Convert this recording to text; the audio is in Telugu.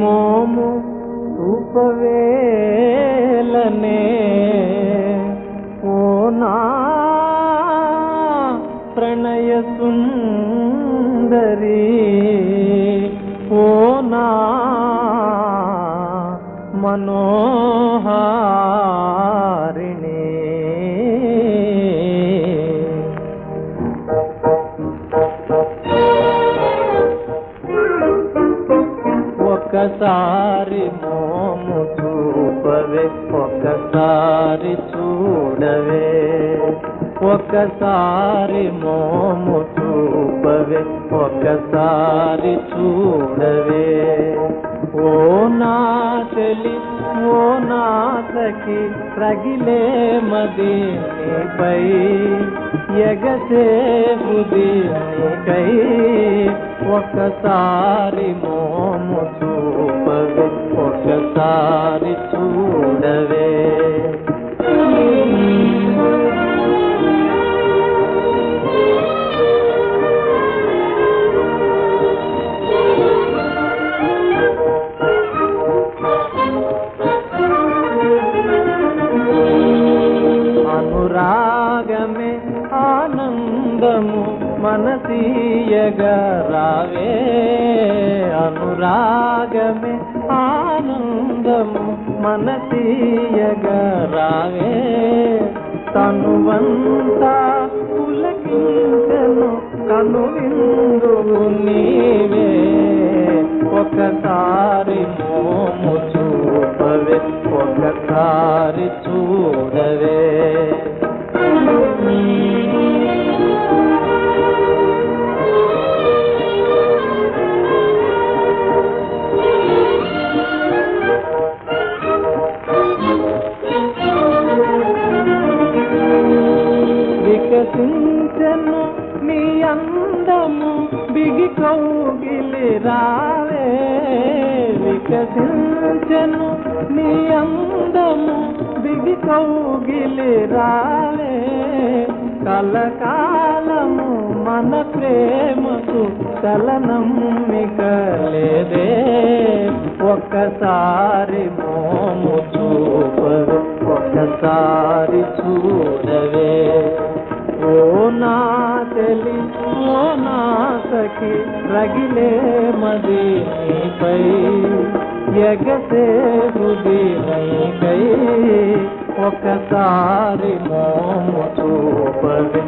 మోము ఉపవేలనే ఓ నా ప్రణయ సుందరి. ఓ నా మనోహారిణి ఒకసారి మోము చూపవే ఒకసారి చూడవే. ఒకసారి మోము చూపవే ఒకసారి చూడవే. ఓ నా తెలి ఓ నా సఖి రగిలే మది ఎగసే బుది నీకై. ఒకసారి మోము చూ ఒకసారి చూడవే. అనురాగమే ఆనందము మనసీయగా రావే. అనురాగమే ఆనందము మనసీయగా రావే. తనువంత పులకించను కను విందువు నీవే. ఒకసారి మోము చూపవే ఒకసారి చూ వికసించను నీ అందము బిగి కౌగిలి రావే. వికసించను నీ అందము బిగి కౌగిలి రావే. కలకాలము మన ప్రేమకు చలనం మిగలేదే ఒక్కసారి మోము చూపరు ఒక్కసారి చూడవే. తెలి ఓ నా సఖి రగిలే మది నీపై. ఎగసే బుది ఒకసారి మోము చూపవే